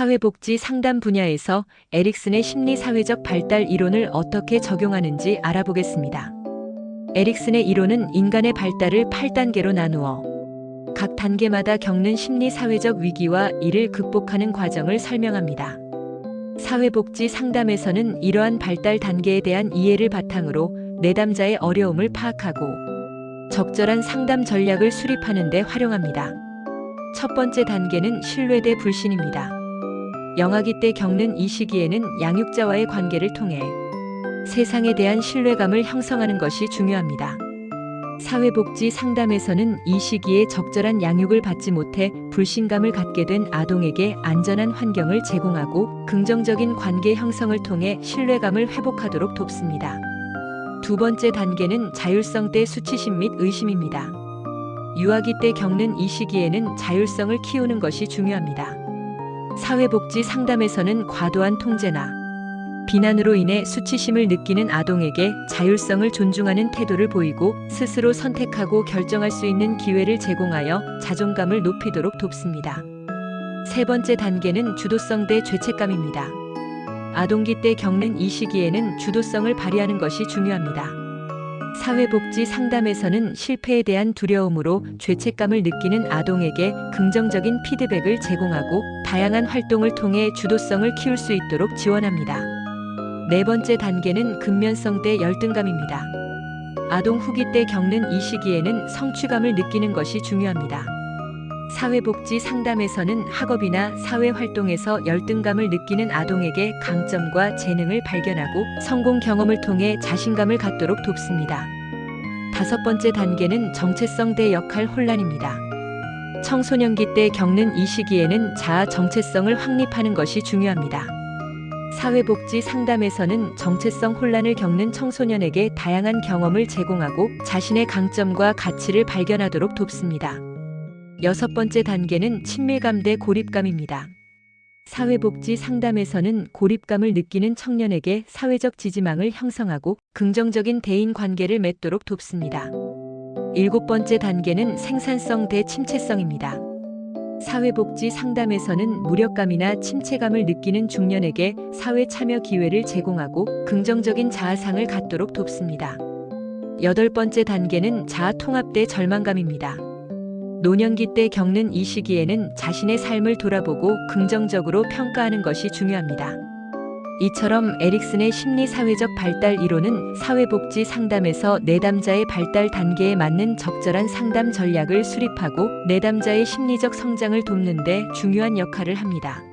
사회복지 상담 분야에서 에릭슨의 심리사회적 발달 이론을 어떻게 적용하는지 알아보겠습니다. 에릭슨의 이론은 인간의 발달을 8단계로 나누어 각 단계마다 겪는 심리사회적 위기와 이를 극복하는 과정을 설명합니다. 사회복지 상담에서는 이러한 발달 단계에 대한 이해를 바탕으로 내담자의 어려움을 파악하고 적절한 상담 전략을 수립하는 데 활용합니다. 첫 번째 단계는 신뢰 대 불신입니다. 영아기 때 겪는 이 시기에는 양육자와의 관계를 통해 세상에 대한 신뢰감을 형성하는 것이 중요합니다. 사회복지 상담에서는 이 시기에 적절한 양육을 받지 못해 불신감을 갖게 된 아동에게 안전한 환경을 제공하고 긍정적인 관계 형성을 통해 신뢰감을 회복하도록 돕습니다. 두 번째 단계는 자율성 때 수치심 및 의심입니다. 유아기 때 겪는 이 시기에는 자율성을 키우는 것이 중요합니다. 사회복지 상담에서는 과도한 통제나 비난으로 인해 수치심을 느끼는 아동에게 자율성을 존중하는 태도를 보이고 스스로 선택하고 결정할 수 있는 기회를 제공하여 자존감을 높이도록 돕습니다. 세 번째 단계는 주도성 대 죄책감입니다. 아동기 때 겪는 이 시기에는 주도성을 발휘하는 것이 중요합니다. 사회복지 상담에서는 실패에 대한 두려움으로 죄책감을 느끼는 아동에게 긍정적인 피드백을 제공하고 다양한 활동을 통해 주도성을 키울 수 있도록 지원합니다. 네 번째 단계는 근면성 대 열등감입니다. 아동 후기 때 겪는 이 시기에는 성취감을 느끼는 것이 중요합니다. 사회복지 상담에서는 학업이나 사회 활동에서 열등감을 느끼는 아동에게 강점과 재능을 발견하고 성공 경험을 통해 자신감을 갖도록 돕습니다. 다섯 번째 단계는 정체성 대 역할 혼란입니다. 청소년기 때 겪는 이 시기에는 자아 정체성을 확립하는 것이 중요합니다. 사회복지 상담에서는 정체성 혼란을 겪는 청소년에게 다양한 경험을 제공하고 자신의 강점과 가치를 발견하도록 돕습니다. 여섯 번째 단계는 친밀감 대 고립감입니다. 사회복지 상담에서는 고립감을 느끼는 청년에게 사회적 지지망을 형성하고 긍정적인 대인 관계를 맺도록 돕습니다. 일곱 번째 단계는 생산성 대 침체성입니다. 사회복지 상담에서는 무력감이나 침체감을 느끼는 중년에게 사회 참여 기회를 제공하고 긍정적인 자아상을 갖도록 돕습니다. 여덟 번째 단계는 자아 통합 대 절망감입니다. 노년기 때 겪는 이 시기에는 자신의 삶을 돌아보고 긍정적으로 평가하는 것이 중요합니다. 이처럼 에릭슨의 심리사회적 발달 이론은 사회복지 상담에서 내담자의 발달 단계에 맞는 적절한 상담 전략을 수립하고 내담자의 심리적 성장을 돕는 데 중요한 역할을 합니다.